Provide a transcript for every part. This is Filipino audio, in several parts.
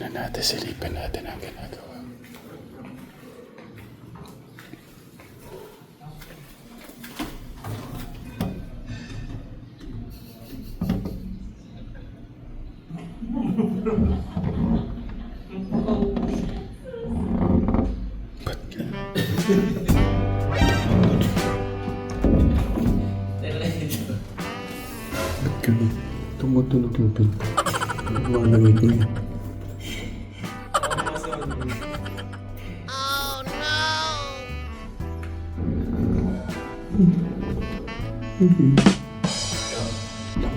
Tingnan natin, silipin natin ang ginagawa. Ba't ka? Tumutunog yung pinto.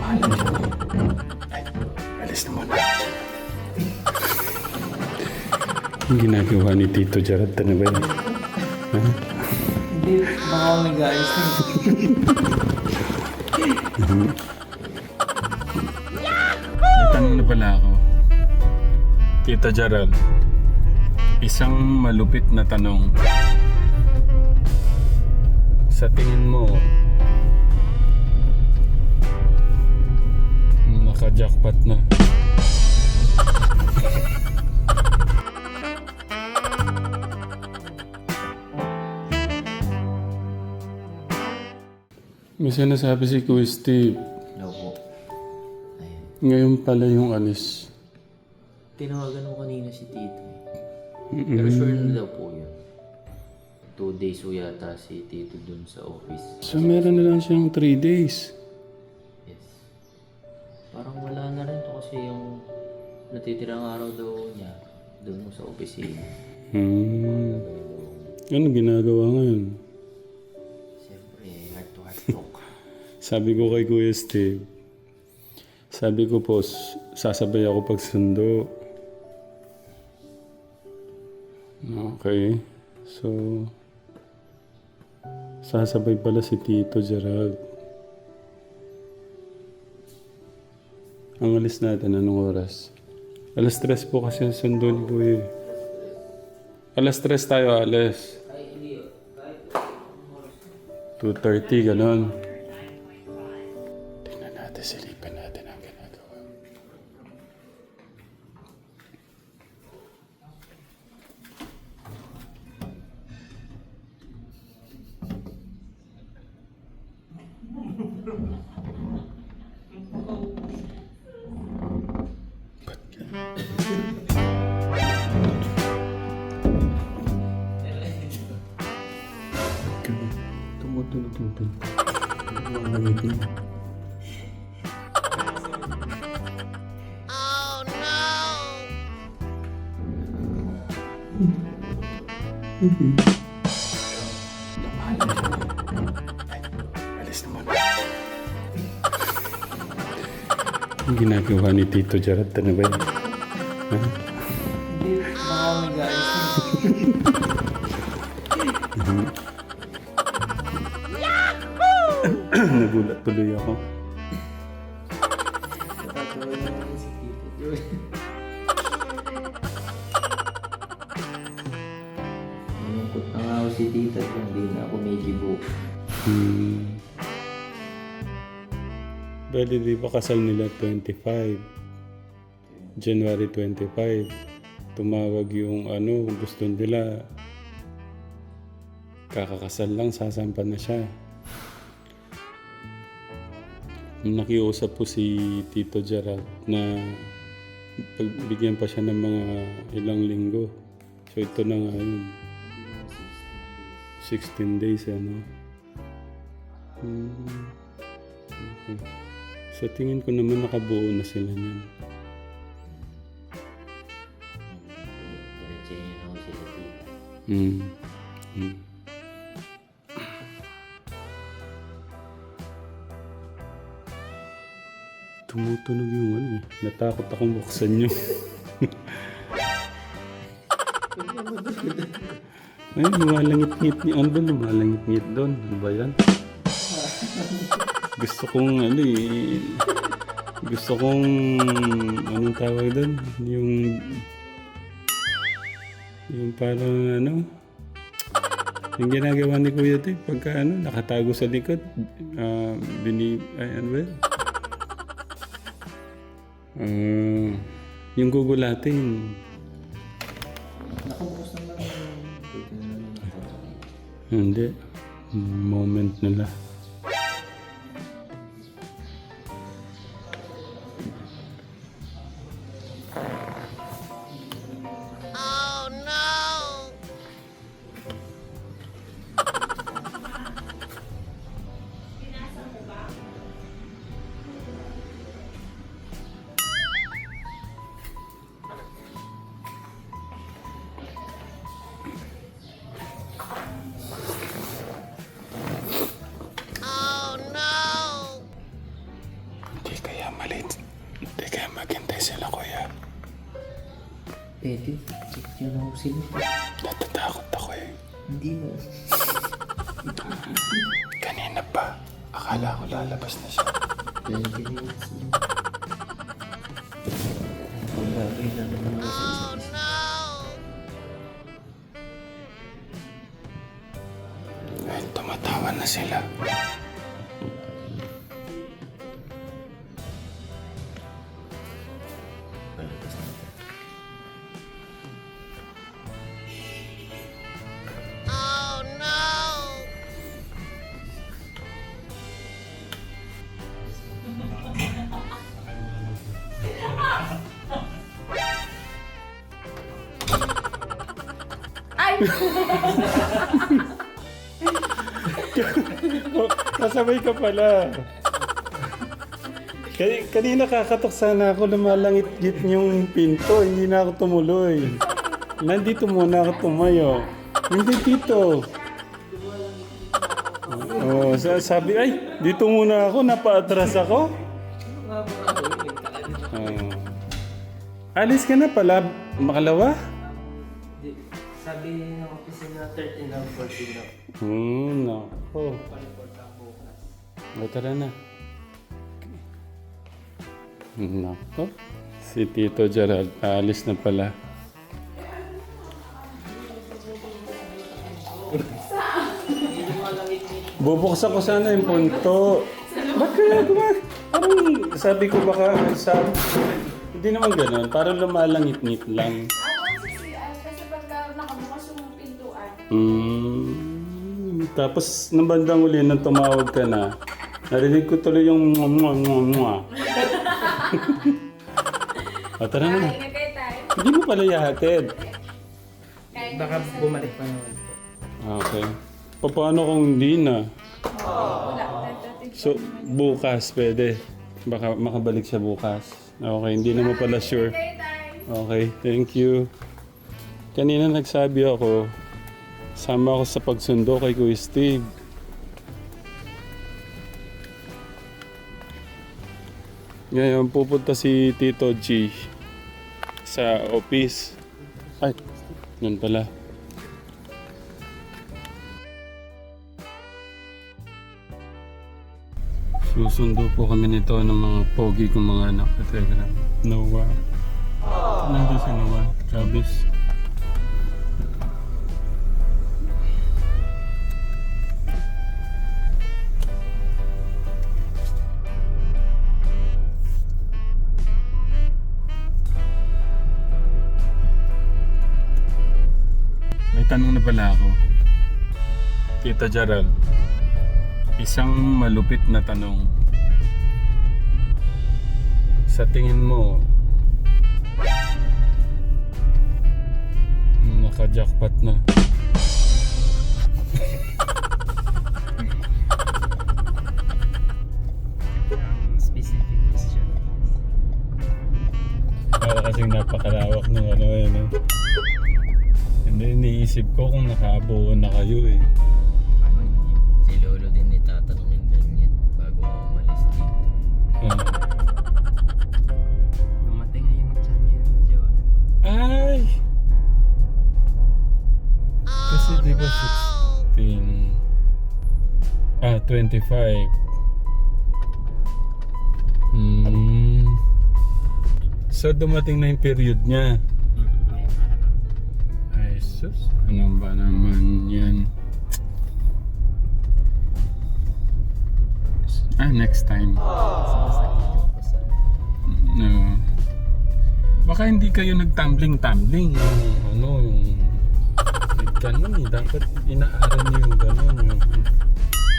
Namahalan siya. Ay, alis na muna. Ang ginagawa ni Tito Gerard na ba yan? Hindi, baka. May tanong na pala ako. Tito Gerald, isang malupit na tanong. Sa tingin mo, naka-jackpot na. May sinasabi si Kuya Steve, po. Ayun. ngayon pala yung alis. Tinawagan mo kanina si Tito. eh. Pero sure na daw po yun. Two days po yata si Tito dun sa office. So meron na lang siyang 3 days. Parang wala na rin to kasi yung natitirang araw daw niya doon sa opisina. Hmm. Ano ginagawa ngayon? Siyempre, heart to heart talk. Sabi ko kay Kuya Steve, sabi ko po, sasabay ako pag sundo. Okay. So, sasabay pala si Tito Gerald. Ang alis natin, anong oras? Alas tres po kasi ang sundo ni Kuya. eh. Alas tres tayo, alas. 2.30, ganon. Tingnan natin, silipin natin ang ginagawa. Ba't Siya. Ay, alis na muna. Ang ginagawa ni Tito Gerard na ba yan? Ha? Hindi, baka kami guys. Nagulat tuloy ako. Bali, di ba kasal nila 25? January 25. Tumawag yung ano, gusto nila. Kakakasal lang, sasampan na siya. Nakiusap po si Tito Gerald na pagbigyan pa siya ng mga ilang linggo. So ito na nga yun. 16 days, ano? Hmm. Okay. Sa tingin ko naman nakabuo na sila niyan. Diretso na ako sila Tita. Hmm. Hmm. Tumutunog yung ano eh. Natakot akong buksan nyo. Ay, lumalangit-ngit ni ba lumalangit-ngit doon? Ano ba yan? Gusto kong ano eh. Gusto kong anong tawag doon? Yung yung parang ano yung ginagawa ni Kuya Tay pagka ano nakatago sa likod ah bini ay ano ba yun? Ah, Yung gugulatin. Hindi. Moment nila. Ako sila. Natatakot ako eh. Hindi ba? Kanina pa. Akala ko lalabas na siya. 20 minutes na. Wala, kailan naman ako sila. Ay, tumatawa na sila. Kasabay ka pala. Kani- kanina kakatok sana ako lumalangit-git yung pinto. Hindi na ako tumuloy. Nandito muna ako tumayo. Hindi dito. Oh, sa- sabi, ay, dito muna ako, napaatras ako. Oh. Alis ka na pala, makalawa? Sabi ng opisina 13 na 14 na. Hmm, nako. Paliport ang bukas. O, tara na. Nako. Si Tito Gerald, aalis na pala. Bubuksan ko sana yung punto. Ba't kaya. Parang sabi ko baka sa... Hindi naman ganun. Parang lumalangit-ngit lang. Ako kasi, ah, kasi pagka nakabukas yung pintuan, Mm, tapos nang bandang uli nang tumawag ka na, narinig ko tuloy yung mua mua mua mua. o tara na. Hindi mo pala yahatid. Baka bumalik pa naman po. Okay. Pa- Paano kung hindi na? So, bukas pwede. Baka makabalik siya bukas. Okay, hindi naman pala sure. Okay, thank you. Kanina nagsabi ako, sama ako sa pagsundo kay Kuya Steve. Ngayon, pupunta si Tito G sa office. Ay, nun pala. Susundo po kami nito ng mga pogi kong mga anak sa Telegram. Noah. Nandun si Noah. Travis. Pala ako. Tita Gerald. Isang malupit na tanong. Sa tingin mo, naka-jackpot na. Specific question. Para kasing napakalawak ng ano eh, no? Hindi, iniisip ko kung nakabuo na kayo eh. Ano. Si Lolo din itatanungin ganyan bago ako umalis dito. Ah. Dumating nga yung chan niya, Joe. Ay! Kasi di ba 16? Ah, 25. Hmm. So dumating na yung period niya. May araw. Ay, sus. Ano ba naman yan? Ah, next time. No. Baka hindi kayo nagtumbling-tumbling yung ano, yung yung ganun eh. Dapat inaaral niyo yung ganun. Yung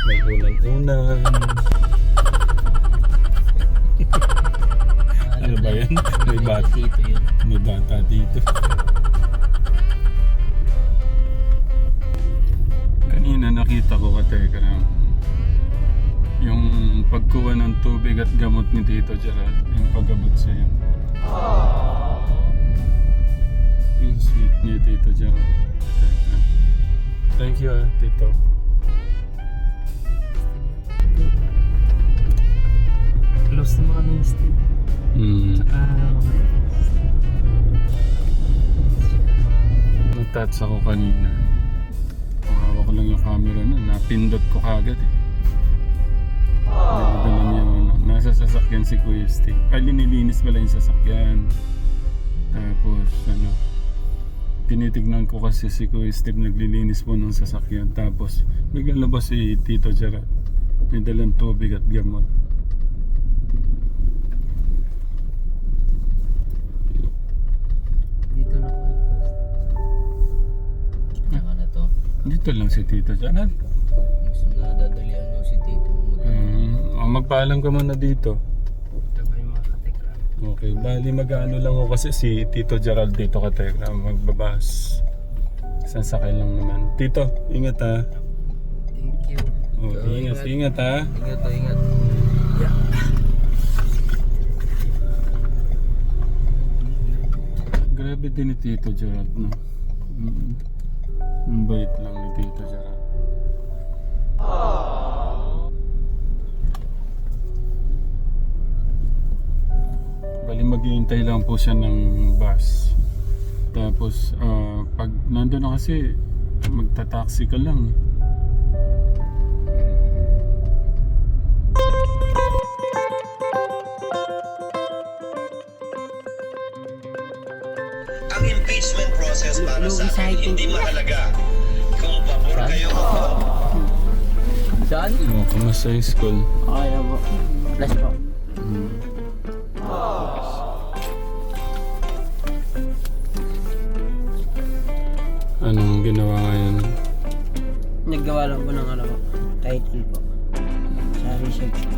may unan-unan. Ano ba yan? May bata. May bata dito. nakita ko ka Telegram. Yung pagkuha ng tubig at gamot ni Tito Gerald. Yung pagabot sa'yo. Yung sweet ni Tito Gerald. Thank you ah, Tito. Close na mga ministry. Mm. Ah, okay. Natats ako kanina. Ko lang yung camera na. Napindot ko kagad eh. Nagdala niya ano. Nasa sasakyan si Kuya Steve. Ay, linilinis pala yung sasakyan. Tapos, ano, tinitignan ko kasi si Kuya Steve naglilinis po ng sasakyan. Tapos, biglang labas si Tito Gerard. May dalang tubig at gamot. Dito lang si Tito Gerard. Gusto na dadalian mo si Tito. Mm, oh, magpaalam ka muna dito. Okay, bali mag-ano lang ako kasi si Tito Gerald dito ka Tekra, magbabas. Sasakay lang naman. Tito, ingat ha. Thank you. Oh, Oo, ingat, ingat. ingat ha. Ingat to, ingat. Grabe din ni Tito Gerald, no? Mm. Ang bait lang ni Tito Gerald. Bali maghihintay lang po siya ng bus. Tapos, ah, pag nandun na kasi, magta-taxi ka lang. Process para sa akin hindi mahalaga kung pabor Saan? kayo Saan? Oh, kumusta yung school? Okay na po. Bless po. Mm. Anong ginawa ngayon? Naggawa lang po ng ano po. Title po. Sa research ko.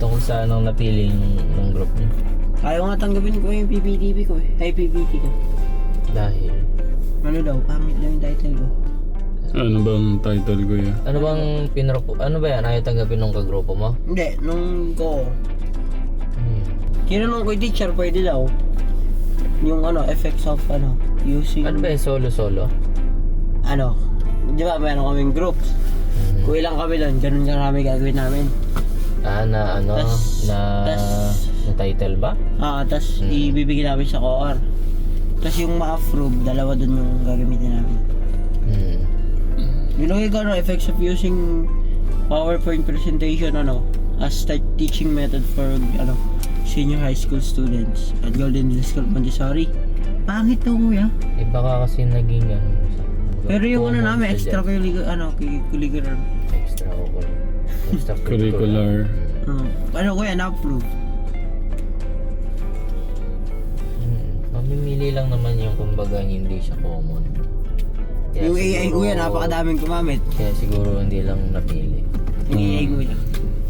Tungkol sa anong napili ng group niyo? Ayaw nga tanggapin ko yung PPTV ko eh. Ay, PPT ko. Dahil, Ano daw, pangit daw yung title ko. Ano bang title ko ya? ano bang pinropo, ano ba yan? Ayaw tanggapin ng kagrupo mo? Hindi, nung ko, yun? kinanong ko yung teacher, pwede daw. Yung ano, effects of ano, using, Ano ba yung solo-solo? ano, di ba meron kaming groups. Mhm. Kung ilang kami doon, ganun karami gagawin namin. Ah, na ano, Tas- na, tas- na title ba? Ah, tapos Mm. ibibigay namin sa COR. Tapos yung ma-approve, dalawa doon yung gagamitin namin. Hmm. Yung lagi ko, ano, effects of using PowerPoint presentation, ano, as te- teaching method for, ano, senior high school students at Golden Hill School Montessori. Pangit to, kuya. Eh baka kasi naging ano. Pero yung ano namin, extra curricular, ano, curricular. Extra Extra Curricular. Uh, ano, kuya, na-approve. Mamimili lang naman yung kumbaga hindi siya common. Kaya Yung AI, siguro- kuya, napakadaming gumamit. Kaya siguro hindi lang napili. Yung AI, kuya.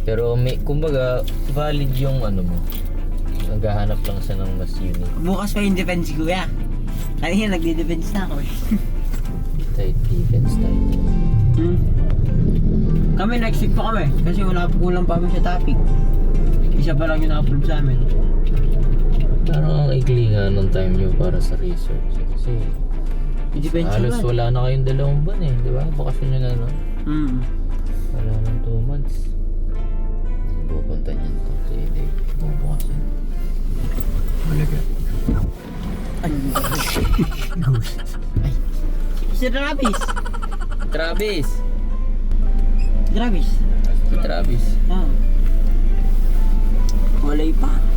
Pero may, kumbaga, valid yung ano mo. Naghahanap lang siya ng mas unique. Bukas pa yung defense, kuya. Kanina, nagde-defense na ako eh. Tight defense type. Hmm. Kami next week pa kami kasi wala kulang pa kami sa topic. Isa pa lang yung na-approve sa amin. Parang ang ikli nga nung time nyo para sa research. Kasi Depends halos wala na kayong dalawang buwan eh. Di ba? Bakasyon nyo na no? Hmm. Wala nang 2 months. Pupunta niyan to. Hindi. Bubukasan. Malaga. Ay, ghost. Ay. Si Travis. Travis! Travis. Si Travis. Ah. Malay pa.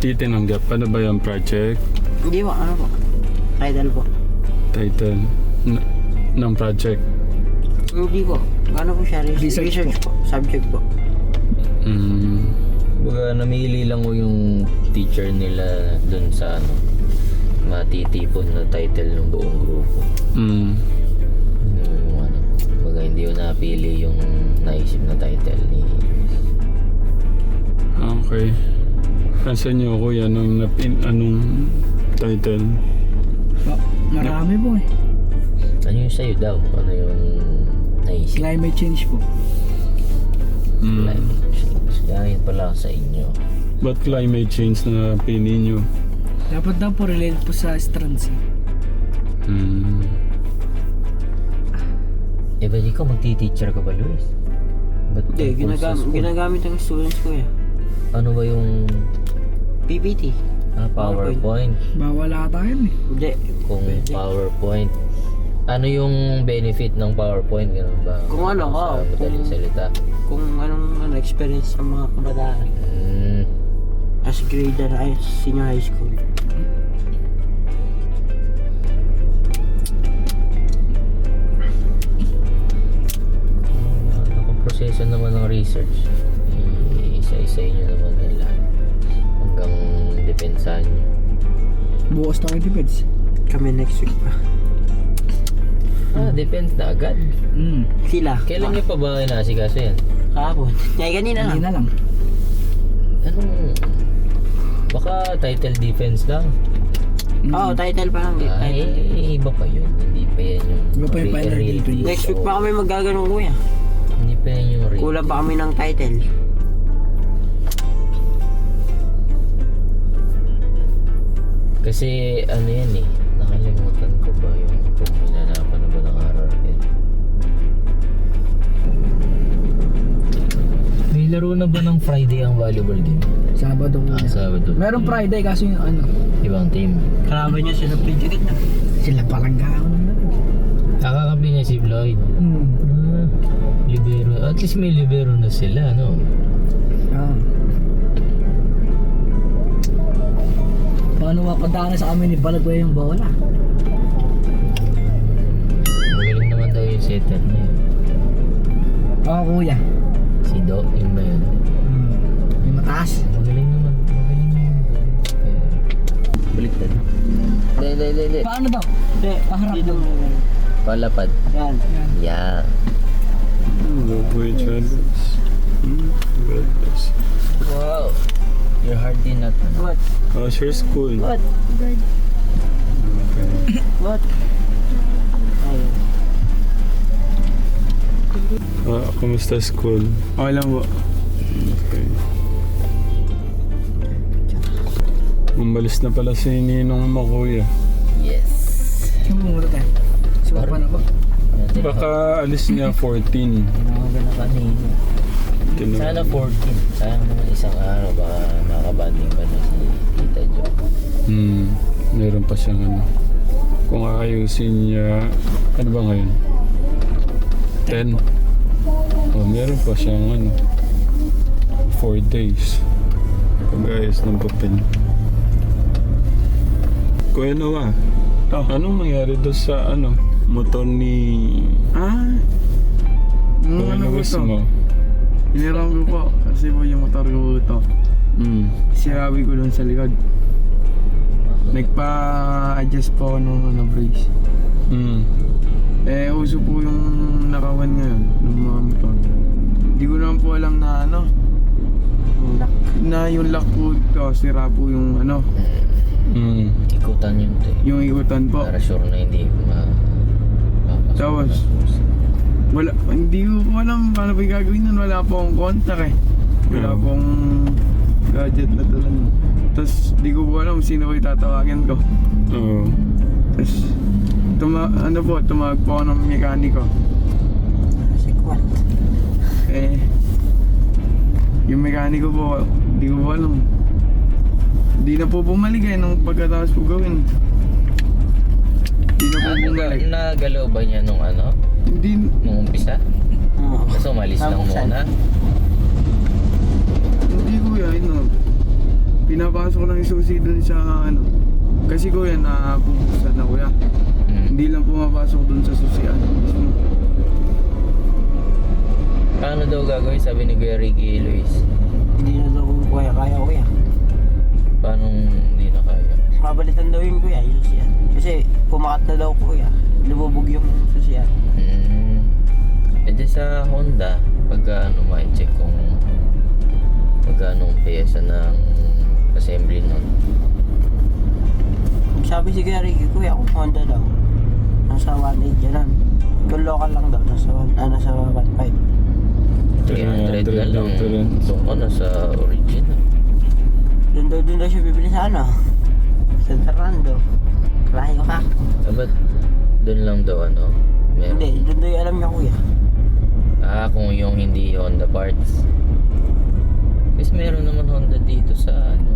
Ba't di tinanggap? Ano ba yung project? Hindi po, ano po. Title po. Title? N- ng project? Hindi po. Ano po siya? Research, research po. Subject po. Mm. Baga namili lang ko yung teacher nila dun sa ano, matitipon na title ng buong grupo. Mm. Yung, yung ano, baga hindi ko napili yung naisip na title ni Okay. Kasi niyo kuya, anong, napin, anong title? Marami po eh. Ano yung sa'yo daw? Ano yung naisip? Climate change po. Mm. Climate change. Kaya yun pala sa inyo. Ba't climate change na pili niyo? Dapat daw po related po sa strands. eh. Mm. Eh, ba't ikaw magti-teacher ka ba, Luis? Ba't Hindi, tungkol sa ginagamit, school? ginagamit ng students ko eh. Ano ba yung PPT. ah, PowerPoint? Bawal ata yun eh. Hindi. Kung Pwede. PowerPoint. Ano yung benefit ng PowerPoint? Ganun ba? Kung ano, Sa oo. madaling Kung- salita. Kung anong ano, experience sa mga kabataan. Hmm. As grade na ay senior high school. Ako proseso naman ng research. Isa-isa nyo naman nila. Hanggang depensahan nyo. Bukas na kayo depends. Kami next week pa. Ah, depends na agad. Hmm. Sila. Kailan nyo pa ba inasikaso yan? Kahapon. Kaya kanina Hindi lang. na lang. Anong... Baka title defense lang. Oo, title pa lang. Ay, Title. iba pa yun. Hindi pa yan yung... Iba pa yung final real defense. Next week pa kami magaganong kuya. Hindi pa yan yung real. Kulang pa kami ng title. Kasi ano yan eh, nakalimutan ko ba yung kung hinanapan na ba ng RRL. May laro na ba ng Friday ang volleyball game? Sabado po. Ah, Sabado. Meron Friday kasi yung ano. Ibang team. Kalaban niya sila Pidgeot na. Sila palang gano'n na. Kakakampi niya si Floyd. Hmm. Ah, libero. At least may libero na sila, no? Ah. Paano mapadaan sa kami ni Balagway yung bola? Magaling naman daw yung setter niya. Oo kuya. Si Do, yun ba yun? Hmm. Yung mataas. Magaling naman. Magaling naman. Kaya... Baliktad. Hindi, hindi, hindi, hindi. Paano daw? Hindi, Paharap daw. Palapad. Yan. Yan. Hello, Kuya Charles. Mm. God Wow. You're hardly not. What? How's your school? What? Okay. What? Ayun. Ah, kumusta school? Okay lang po. Okay. Umalis na pala si Ninong mo, kuya. Yes. Yung. Si Papa na ba? Baka alis niya 14. Tinawagan na kanina. Tinawag. Sana 14. Sayang naman isang araw. Baka makabanding pa na si Tita Jo. Hmm. Meron pa siyang ano. Kung aayusin niya, ano ba ngayon? 10. Oh, meron pa siyang ano. 4 days. Pag-ayos ng papel. Kuya Noah, anong nangyari doon sa ano, motor ni Ah, ano po Luis to, mo? Hiniram ko po kasi po yung motor ko po to. Hmm. Sirabi ko doon sa likod. Nagpa-adjust po ako ng ano, brace. Hmm. Eh, uso po yung nakawan ngayon ng mga motor. Hindi ko naman po alam na ano, Lock. na yung lock po to, sira po yung ano, Hmm. Ikutan yun to eh. yung ikutan po. Para sure na hindi ma... Tapos. Wala, hindi ko alam paano pa yung gagawin nun. Wala po akong contact eh. Wala Hmm. pong gadget na talan. Tapos, di ko po alam sino ko itatawagin ko. Oo. Tapos, tuma ano po, tumawag po ako ng mekaniko. Si Quat. Eh, yung mekaniko po, di ko po alam. Di na po bumalik eh, nung pagkatapos po gawin. Di na Ah, bumalik. naga- nagalaw ba niya nung ano? Hindi, Nung umpisa? Oo. Kasi umalis lang Nabuksan. muna. hindi ko yan, ano. Pinapasok lang yung susi dun sa ano. Kasi ko yan, nabubuksan na kuya. Hmm. Hindi lang pumapasok dun sa susian mismo. daw gagawin sabi ni Kuya Ricky Luis? Hindi na daw kung kuya, kaya kuya. Paano hindi na kaya? Babalitan daw yung kuya, yung susiyan. Kasi pumakat na daw kuya. Lumubog yung susiyan. Hmm. E di sa Honda, pagka ano, ma-check kung magkano ang pyesa ng assembly nun. Sabi si Ricky, kuya kung Honda daw. Nasa 1.8 yan. Kung local lang daw, nasa, ah, nasa 1.5. 300 na 300 lang. daw, 300. Doon ka na sa original. Doon daw, doon daw siya bibili sa ano? Sa Fernando. Layo ka. Ah, ba't doon lang daw ano? Meron? Hindi, doon daw alam niya kuya. Ah, kung yung hindi Honda parts. Kasi meron naman Honda dito sa ano.